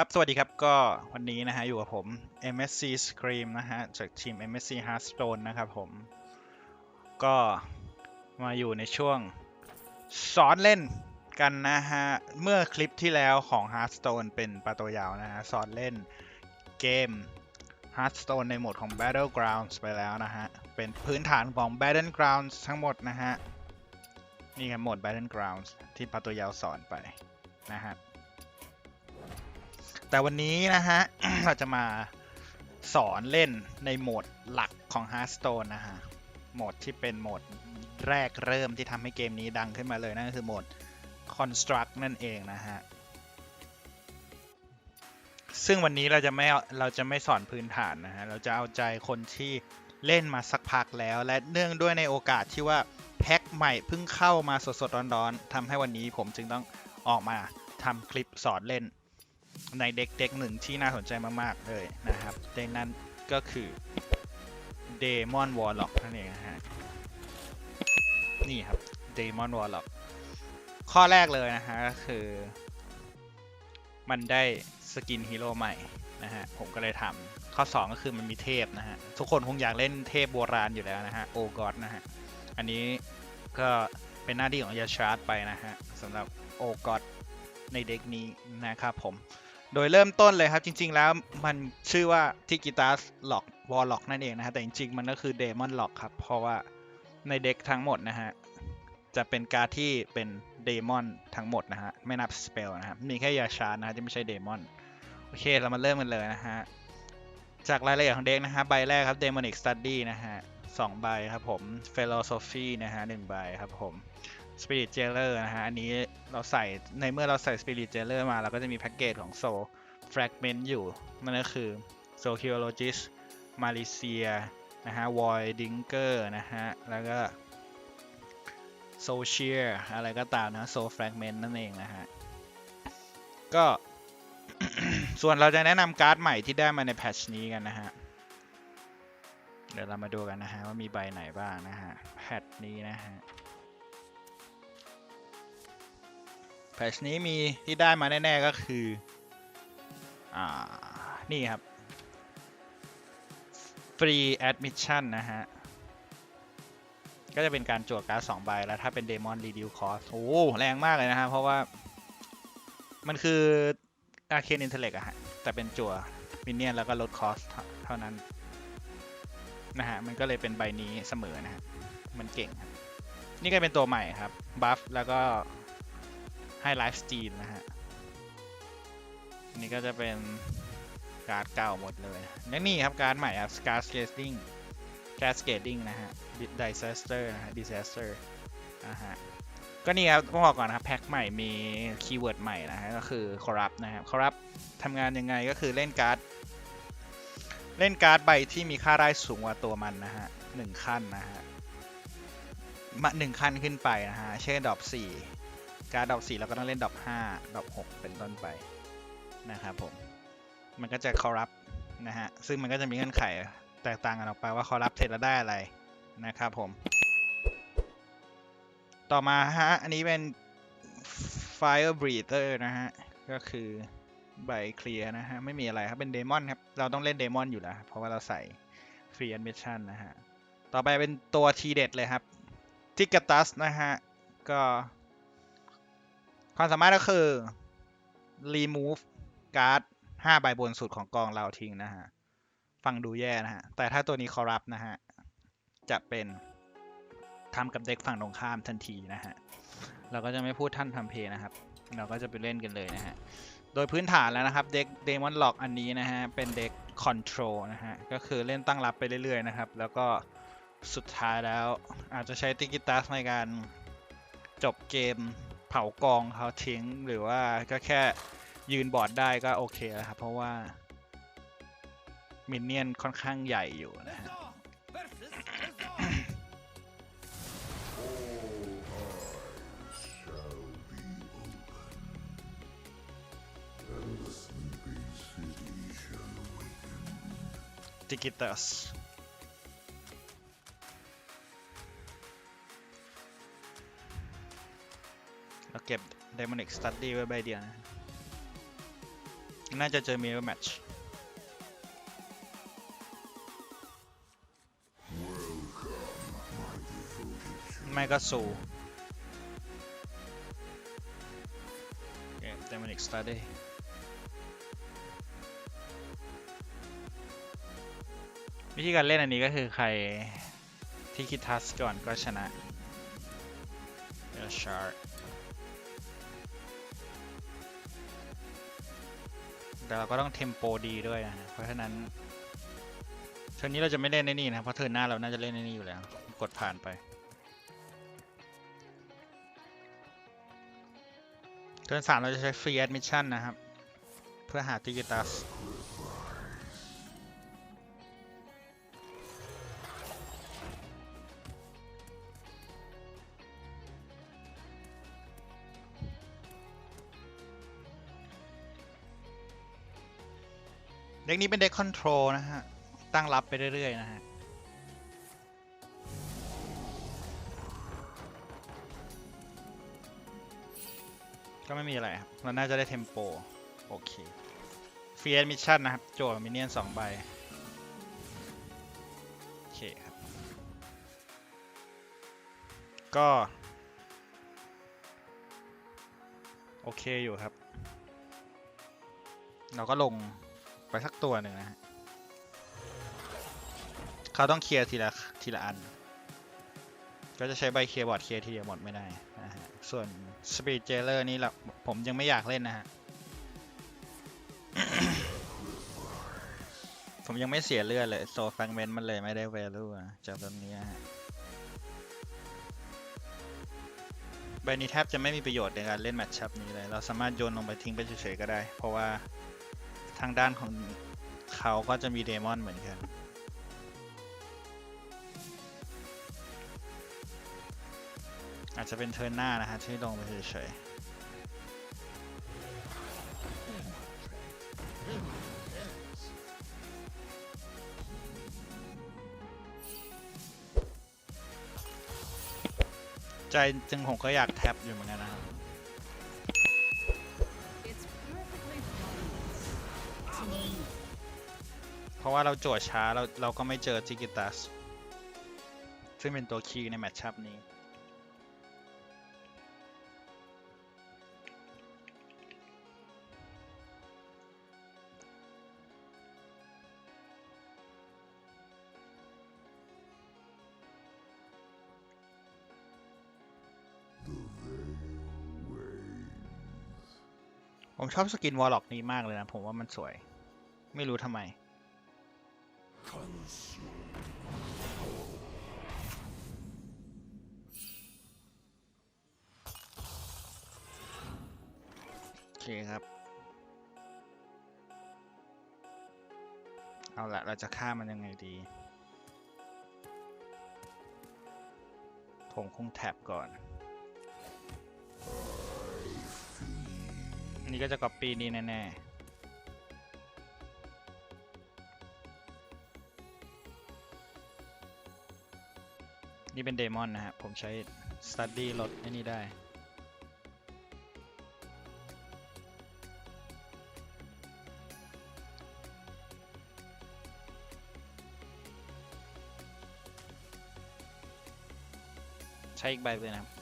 ครับ สวัสดีครับ ก็วันนี้นะฮะ อยู่กับผม MSC Scream นะฮะ จากทีม MSC Hearthstone นะครับผม ก็มาอยู่ในช่วงสอนเล่นกันนะฮะ เมื่อคลิปที่แล้วของ Hearthstone เป็นปลาโตยาวนะฮะ สอนเล่นเกม Hearthstone ในโหมดของ Battlegrounds ไปแล้วนะฮะ เป็นพื้นฐานของ Battlegrounds ทั้งหมดนะฮะ นี่ครับโหมด Battlegrounds ที่ปลาโตยาวสอนไปนะฮะ แต่วันนี้นะฮะ เราจะมาสอนเล่นในโหมดหลักของ Hearthstone นะฮะ โหมดที่เป็นโหมดแรกเริ่มที่ทำให้เกมนี้ดังขึ้นมาเลยนั่นก็คือโหมด Construct นั่นเองนะฮะ ซึ่งวันนี้เราจะไม่เราจะไม่สอนพื้นฐานนะฮะ เราจะเอาใจคนที่เล่นมาสักพักแล้ว และเนื่องด้วยในโอกาสที่ว่าแพ็คใหม่เพิ่งเข้ามาสดๆร้อนๆทำให้วันนี้ผมจึงต้องออกมาทำคลิปสอนเล่น ในเด็กเด็กหนึ่งที่น่าสนใจมากๆเลยนะครับ เด็กนั้นก็คือ Demon Warlock นั่นเองนะฮะ นี่ครับ Demon Warlock ข้อแรกเลยนะฮะก็คือ มันได้สกินฮีโร่ใหม่นะฮะ ผมก็เลยทำข้อ 2 ก็คือมันมีเทพนะฮะ ทุกคนคงอยากเล่นเทพโบราณอยู่แล้วนะฮะ โอกอดนะฮะ อันนี้ก็เป็นหน้าที่ของยาชาร์ดไปนะฮะสำหรับโอกอดในเด็กนี้นะครับผม โดยเริ่มต้นเลยครับจริง ๆ แล้วมันชื่อว่าทิกิตาสล็อกวอลล็อกนั่นเองนะฮะแต่จริง ๆ มันก็คือเดมอนล็อกครับ เพราะว่าในเด็กทั้งหมดนะฮะ จะเป็นการที่เป็นเดมอนทั้งหมดนะฮะ ไม่นับสเปลนะครับ มีแค่ยาชานะฮะที่ไม่ใช่เดมอน โอเค เรามาเริ่มกันเลยนะฮะ จากรายละเอียดของเด็กนะฮะ ใบแรกครับ Demonic Study นะฮะสองใบครับผม Philosophy นะฮะหนึ่งใบครับผม Spirit Jailer นะฮะ อันนี้เราใส่ในเมื่อเราใส่ Spirit Jailer มาเราก็จะมีแพ็กเกจของ Soul Fragment อยู่ นั่นก็คือ Soulologist Malicia นะฮะ Void Dinker นะฮะ แล้วก็ Social อะไรก็ตามนะ Soul Fragment นั่นเองนะฮะ ก็ส่วนเราจะแนะนำการ์ดใหม่ที่ได้มาในแพทชนี้กันนะฮะ เดี๋ยวเรามาดูกันนะฮะว่ามีใบไหนบ้างนะฮะ แพทนี้นะฮะ แพชนี้มีที่ได้มาแน่ ๆ ก็คือ อ่า นี่ครับ Free Admission นะฮะ ก็จะเป็นการจั่วการ์ดสองใบ แล้วถ้าเป็น Demon Reduce Cost โอ้โหแรงมากเลยนะฮะ เพราะว่า มันคือ Arcane Intellect อะฮะ แต่เป็นจั่วมินเนี่ยนแล้วก็ลดคอสเท่านั้น นะฮะ มันก็เลยเป็นใบนี้เสมอนะฮะ มันเก่ง นี่ก็เป็นตัวใหม่ครับ บัฟแล้วก็ ให้ไลฟ์สตีลนะฮะนี่ก็จะเป็นการ์ดเก่าหมดเลยและนี่ครับการ์ดใหม่ครับ Scar Scaling Cascading นะฮะ Disaster นะฮะ Disaster นะฮะก็นี่ครับต้องบอกก่อนนะครับแพ็คใหม่มีคีย์เวิร์ดใหม่นะฮะก็คือ Corrupt นะครับ Corrupt ทำงานยังไงก็คือเล่นการ์ดเล่นการ์ดใบที่มีค่าได้สูงกว่าตัวมันนะฮะหนึ่งขั้นนะฮะมาหนึ่งขั้นขึ้นไปนะฮะ เช่นดอกสี่ การดดอกสี่เราก็ต้องเล่นดอกห้าดอกหกเป็นต้นไปนะครับผม มันก็จะคอรับนะฮะ ซึ่งมันก็จะมีเงื่อนไขแตกต่างกันออกไปว่าคอรับเสร็จแล้วได้อะไรนะครับผม ต่อมาฮะ อันนี้เป็น Fire Breather นะฮะ ก็คือใบเคลียร์นะฮะ ไม่มีอะไรครับ เป็นเดมอนครับ เราต้องเล่นเดมอนอยู่แล้ว เพราะว่าเราใส่ Free Admission นะฮะ ต่อไปเป็นตัวทีเด็ดเลยครับ ทิกตัสนะฮะ ก็ ความสามารถก็คือ remove การ์ด5ใบบนสุดของกองเราทิ้งนะฮะ ฟังดูแย่นะฮะ แต่ถ้าตัวนี้ corrupt นะฮะ จะเป็นทำกับเด็กฝั่งตรงข้ามทันทีนะฮะ เราก็จะไม่พูดท่านทำเพย์นะครับ เราก็จะไปเล่นกันเลยนะฮะ โดยพื้นฐานแล้วนะครับเด็ก Demon Lock อันนี้นะฮะ เป็นเด็ก Control นะฮะ ก็คือเล่นตั้งรับไปเรื่อยๆนะครับ แล้วก็สุดท้ายแล้วอาจจะใช้ติกิตัสในการจบเกม ผากองเขาทิ้งหรือว่าก็แค่ยืนบอร์ดได้ก็โอเคแล้วครับเพราะว่า มินเนี่ยนค่อนข้างใหญ่อยู่นะฮะติกิตัส เราเก็บ Demonic Study ไว้ใบเดียวนะ น่าจะเจอมิรแมทช์ไม่ก็สูเกมเดมอนิกสตาร์ดี้วิธีการเล่นอันนี้ก็คือใครที่คิดทัสก่อนก็ชนะเดี๋ แต่เราก็ต้องเทมโปดีด้วยนะ เพราะฉะนั้นเทิร์นนี้เราจะไม่เล่นในนี่นะ เพราะเทิร์นหน้าเราน่าจะเล่นในนี่อยู่แล้ว กดผ่านไป เทิร์นสามเราจะใช้ฟรีแอดมิชชั่นนะครับ เพื่อหาติกิตัส เด็กนี้เป็นเด็กคอนโทรลนะฮะ ตั้งรับไปเรื่อย ๆ นะฮะ ก็ไม่มีอะไรครับ เราน่าจะได้เทมโป โอเคฟรีแอดมิชชั่นนะครับ โจทย์มินเนี่ยนสองใบ โอเคครับ ก็ โอเคอยู่ครับ เราก็ลง ไปสักตัวหนึ่งนะฮะเขาต้องเคลียร์ทีละทีละอัน ก็จะใช้ใบเคลียร์บอร์ดเคลียร์ทีเดียวหมดไม่ได้นะฮะ ส่วน Speed Jailer นี่ละผมยังไม่อยากเล่นนะฮะ ผมยังไม่เสียเลือดเลยโซฟังเมนมันเลยไม่ได้ value นะจากตรงนี้ฮะใบนี้แทบจะไม่มีประโยชน์ในการเล่นแมตช์ชับนี้เลย เราสามารถโยนลงไปทิ้งไปเฉยๆก็ได้ เพราะว่า ทางด้านของเขาก็จะมีเดมอนเหมือนกันอาจจะเป็นเทิร์นหน้านะฮะที่ลงไปเฉยๆใจจึงผมก็อยากแท็บอยู่เหมือนกันนะครับ ราะว่าเราโจทย์ช้าเราเราก็ไม่เจอจิกิตัส ซึ่งเป็นตัวคีย์ในแมตช์ชับนี้ผมชอบสกินวอลล็อกนี้มากเลยนะ ผมว่ามันสวย ไม่รู้ทำไม โอเคครับ เอาละเราจะฆ่ามันยังไงดี ผมคงแท็บก่อนอันนี้ก็จะก๊อปปี้นี่แน่ ๆ นี่เป็นเดมอนนะฮะ ผมใช้ study ลดไอ้นี่ได้ใช้อีกใบเลยนะครับ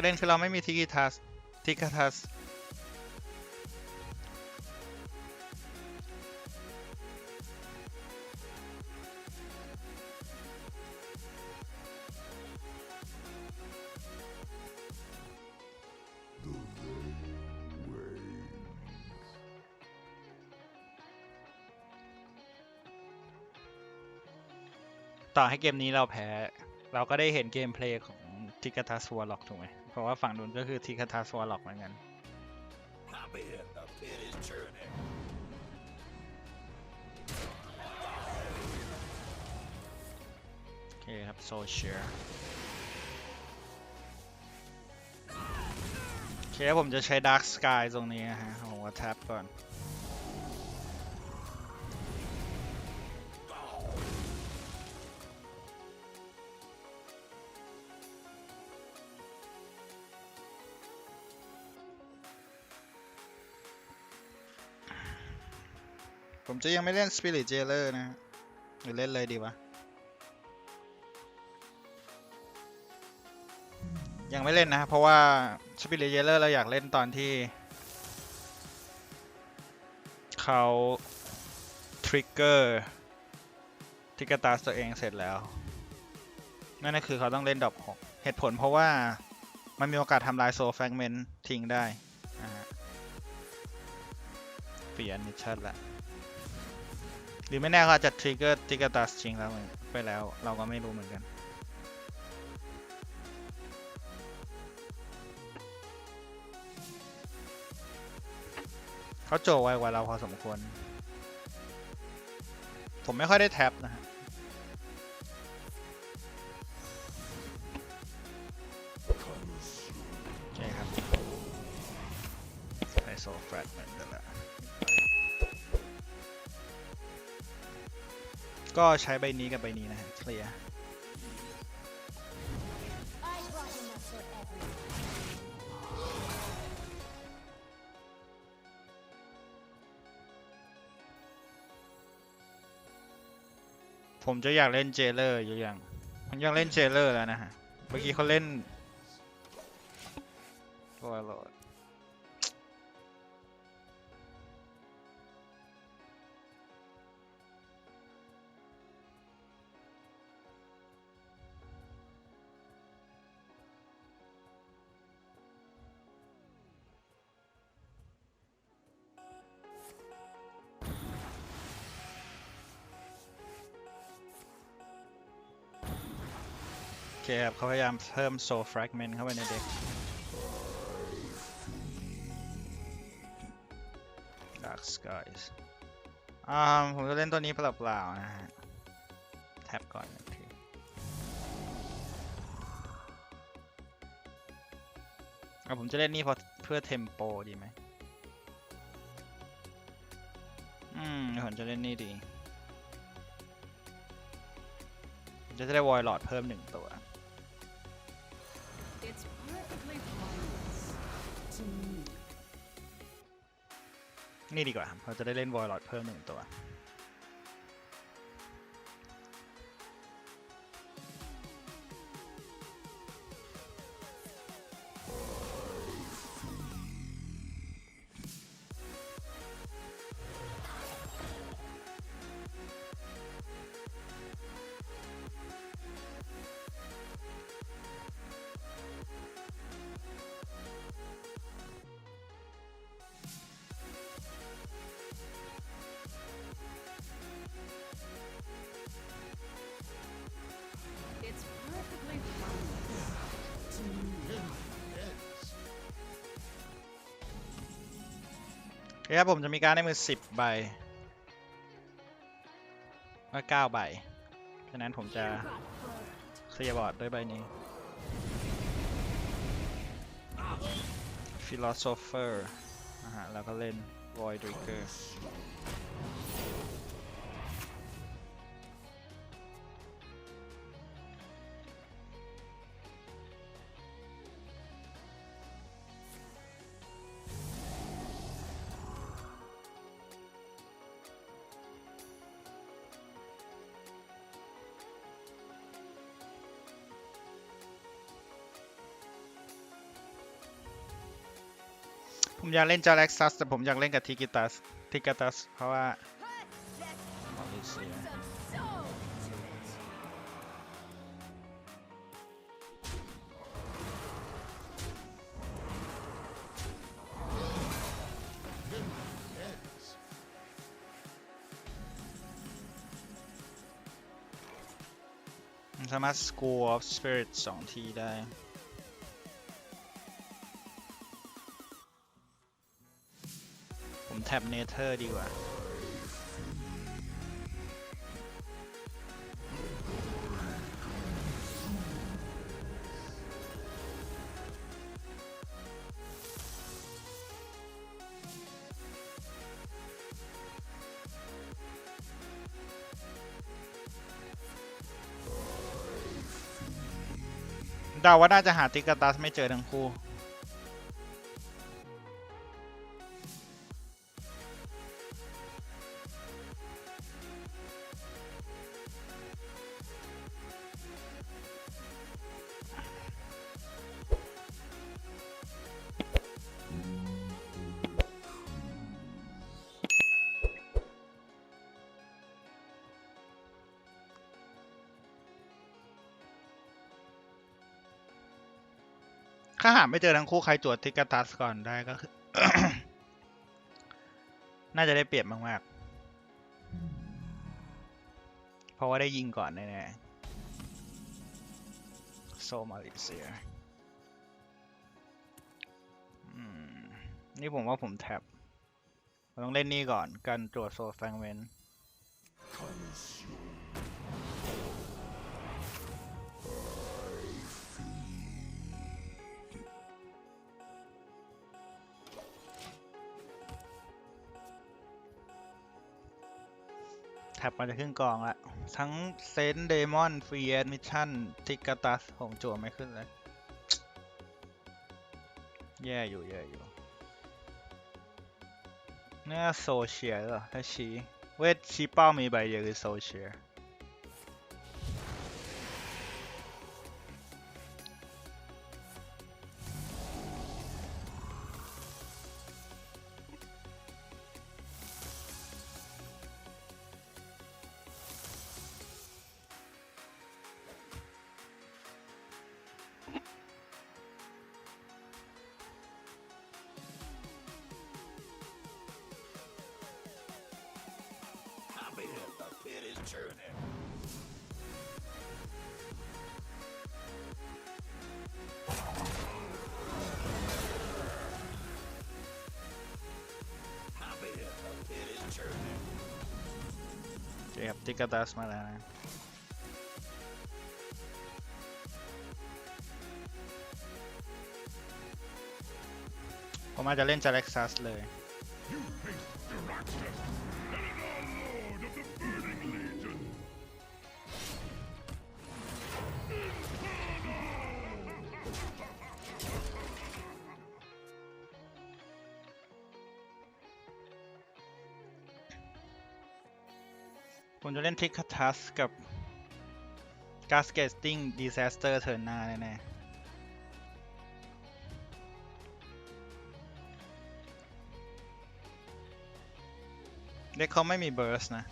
ประเด็นคือเราไม่มีทิกิทัสทิกทัสต่อให้เกมนี้เราแพ้ เราก็ได้เห็นเกมเพลย์ของทิกทัสวอลล็อกถูกไหม ราะว่าฝั่งนู้นก็คือทิคาทาสวอล็อกเหมือนกัน โอเคครับ โซเชียลโอเคผมจะใช้ดาร์กสกายตรงนี้ฮะผมว่าแท็บก่อน จะยังไม่เล่น Spirit Jailer นะหรือเล่นเลยดีวะ ยังไม่เล่นนะ เพราะว่า Spirit Jailer เราอยากเล่นตอนที่ เขาทริกเกอร์ทิกตาตัวเองเสร็จแล้ว นั่นก็คือเขาต้องเล่นดอกหกเหตุผลเพราะว่ามันมีโอกาสทำลายโซแฟกเมนต์ทิ้งได้เปลี่ยนมิชชั่นละ หรือไม่แน่เขาอาจจะทริกเกอร์ทิกเกอร์ตาจริงแล้วไปแล้ว เราก็ไม่รู้เหมือนกัน เขาโจไวกว่าเราพอสมควร ผมไม่ค่อยได้แท็บนะฮะโอเคครับไฮโซแฟกเมนต์กันละ ก็ใช้ใบนี้กับใบนี้นะเคลียร์ผมจะอยากเล่นเจเลอร์อยู่อย่างผมอยากเล่นเจเลอร์แล้วนะฮะ เมื่อกี้เขาเล่นโอ้ยโหลด เคครับเขาพยายามเพิ่มโซฟร a กเมนต์เข้าไปในเด็ก Dark Skies อ่าผมจะเล่นตัวนี้เปล่าๆนะฮะ แท็บก่อนหนึ่งทีอะผมจะเล่นนี่เพราะเพื่อเทมโปดีไหมอืมผมจะเล่นนี่ดีจะได้วอยลอดเพิ่มหนึ่งตัว นี่ดีกว่าครับเราจะได้เล่นวอยลอดเพิ่มหนึ่งตัว ครับผมจะมีการดในมือ 10 ใบว่า9ใบฉะนั้นผมจะเคลียร์บอร์ดด้วยใบนี้ Philosopher นะฮะแล้วก็เล่น Void Drinker ผมอยากเล่นจาเล็กซัสแต่ผมอยากเล่นกับทิกิตัสทิกิตัสเพราะว่าสามารถ School of Spirit สองทีได้ แท็บเนเธอร์ดีกว่า เดาว่าน่าจะหาติกาตัสไม่เจอทั้งคู่ ถ้าหาไม่เจอทั้งคู่ใครตรวจติกาตัสก่อนได้ก็คือ น่าจะได้เปรียบมากๆ เพราะว่าได้ยิงก่อนแน่ๆโซมาเลเซียนี่ผมว่าผมแท็บต้องเล่นนี่ก่อนการตรวจโซแฟงเวน แท็บมาจะขึ้นกองละทั้งเซนเดมอนฟรีแอดมิชชั่นทิกาตัสผมจั่วไม่ขึ้นเลย แย่อยู่แย่อยู่เนี่ยโซเชียลเหรอถ้าชี้เวทชี้เป้ามีใบเดียวคือโซเชียล โอเคครับติกาตัสม ผมจะเล่นจาเล็กซัสเลยผมจะเล่นทิกทัสกับ g a s k e t i n g Disaster เทิร์นหน้าแน่ๆเด็กเขาไม่มีเบิร์สนะ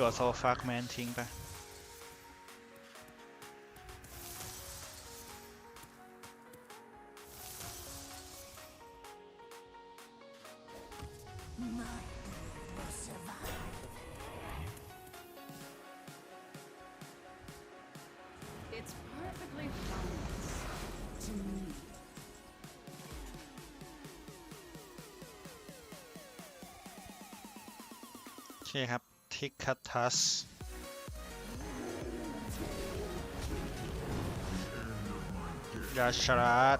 จั่วโซฟักแมนทิ้งไป It's perfectly harmless to me. โอเคครับ ทิกคัทัสยาชราด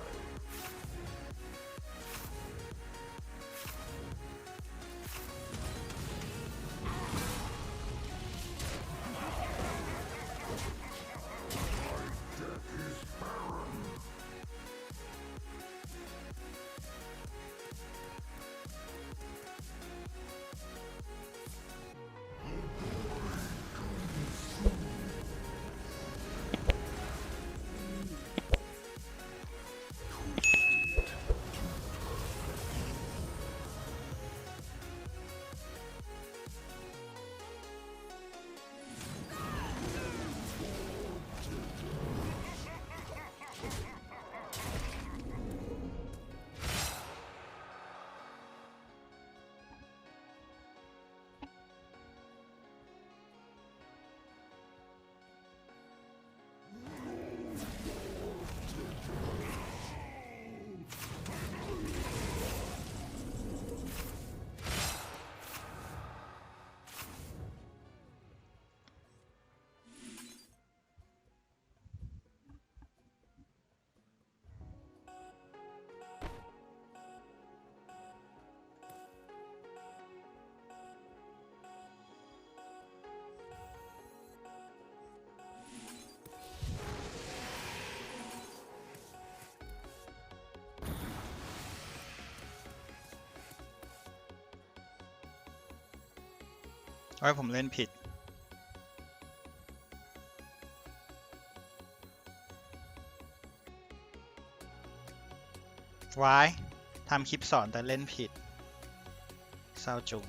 ไว้ผมเล่นผิด วายทำคลิปสอนแต่เล่นผิด เศร้าจุง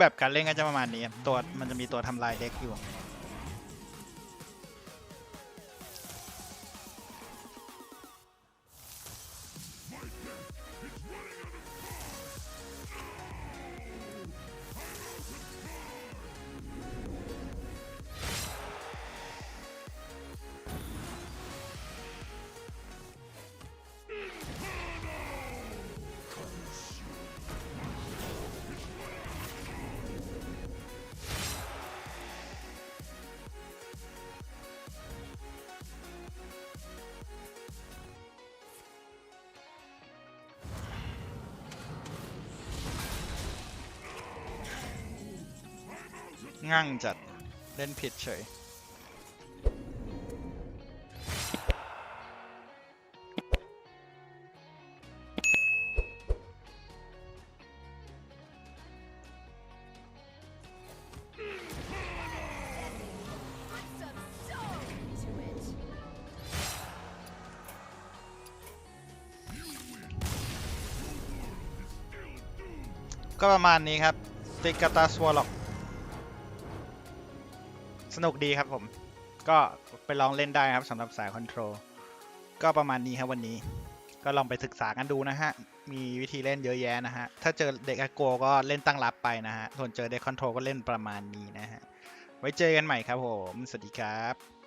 แบบการเล่นก็จะประมาณนี้ครับตัวมันจะมีตัวทำลายเด็กอยู่ งั่งจัด เล่นผิดเฉย ก็ประมาณนี้ครับ ติกาตาสวอล็อก สนุกดีครับผม ก็ไปลองเล่นได้ครับสำหรับสายคอนโทรลก็ประมาณนี้ครับวันนี้ ก็ลองไปศึกษากันดูนะฮะ มีวิธีเล่นเยอะแยะนะฮะ ถ้าเจอเด็กอโกก็เล่นตั้งรับไปนะฮะส่วนเจอเด็กคอนโทรลก็เล่นประมาณนี้นะฮะ ไว้เจอกันใหม่ครับผม สวัสดีครับ